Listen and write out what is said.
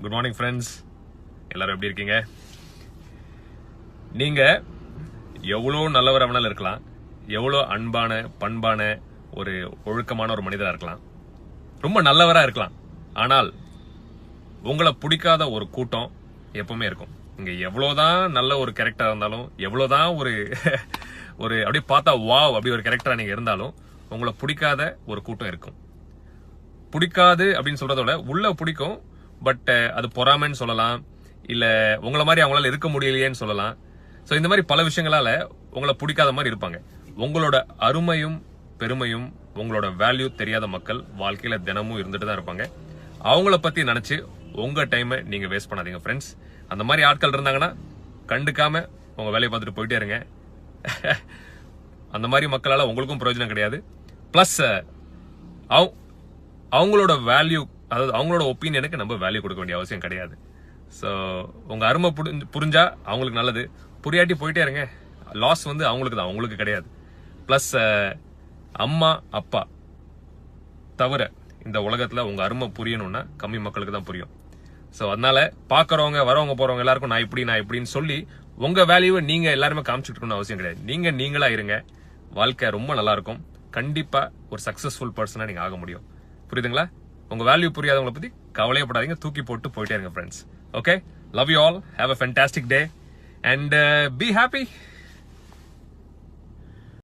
Good morning friends எல்லாரும் எப்படி இருக்கீங்க? நீங்க எவ்வளோ நல்லவராக வேணாலும் இருக்கலாம். எவ்வளோ அன்பான பண்பான ஒரு ஒழுக்கமான ஒரு மனிதராக இருக்கலாம். ரொம்ப நல்லவராக இருக்கலாம். ஆனால் உங்களை பிடிக்காத ஒரு கூட்டம் எப்பவுமே இருக்கும். இங்க எவ்வளோதான் நல்ல ஒரு கேரக்டர் இருந்தாலும் எவ்வளோதான் ஒரு ஒரு அப்படியே பார்த்தா வாவ் அப்படி ஒரு கேரக்டராக நீங்கள் இருந்தாலும் உங்களை பிடிக்காத ஒரு கூட்டம் இருக்கும். பிடிக்காது அப்படின்னு சொல்கிறத விட உள்ள பிடிக்கும் பட் அது பொறாமைன்னு சொல்லலாம். இல்ல உங்களை மாதிரி அவங்களால இருக்க முடியலையேன்னு சொல்லலாம். சோ இந்த மாதிரி பல விஷயங்களால உங்களை பிடிக்காத மாதிரி இருப்பாங்க. உங்களோட அருமையும் பெருமையும் உங்களோட வேல்யூ தெரியாத மக்கள் வாழ்க்கையில தினமும் இருந்துட்டு தான் இருப்பாங்க. அவங்கள பத்தி நினைச்சு உங்க டைமை நீங்க வேஸ்ட் பண்ணாதீங்க ஃப்ரெண்ட்ஸ் அந்த மாதிரி ஆட்கள் இருந்தாங்கன்னா கண்டுக்காம உங்க வேலையை பார்த்துட்டு போயிட்டே இருங்க. அந்த மாதிரி மக்களால உங்களுக்கும் பிரயோஜனம் கிடையாது. பிளஸ் அவங்களோட வேல்யூ அதாவது அவங்களோட ஒப்பீனியனுக்கு நம்ம வேல்யூ கொடுக்க வேண்டிய அவசியம் கிடையாது. ஸோ உங்கள் அருமை புரிஞ்சு- புரிஞ்சா அவங்களுக்கு நல்லது. புரியாட்டி போயிட்டே இருங்க. லாஸ் வந்து அவங்களுக்கு தான் அவங்களுக்கு கிடையாது. ப்ளஸ் அம்மா அப்பா தவிர இந்த உலகத்தில் உங்கள் அருமை புரியணும்னா கம்மி மக்களுக்கு தான் புரியும். ஸோ அதனால பார்க்குறவங்க வரவங்க போகிறவங்க எல்லாருக்கும் நான் இப்படி நான் இப்படின்னு சொல்லி உங்கள் வேல்யூவை நீங்கள் எல்லாருமே காமிச்சிட்டு இருக்கணும்னு அவசியம் கிடையாது. நீங்கள் நீங்களாக இருங்க. வாழ்க்கை ரொம்ப நல்லாயிருக்கும் கண்டிப்பாக ஒரு சக்ஸஸ்ஃபுல் பர்சனாக நீங்கள் ஆக முடியும். புரியுதுங்களா? உங்க வேல்யூ புரியாதவங்களை பத்தி கவலையப்படாதீங்க. தூக்கி போட்டு போயிட்டே இருங்க friends okay love you all have a fantastic day and be happy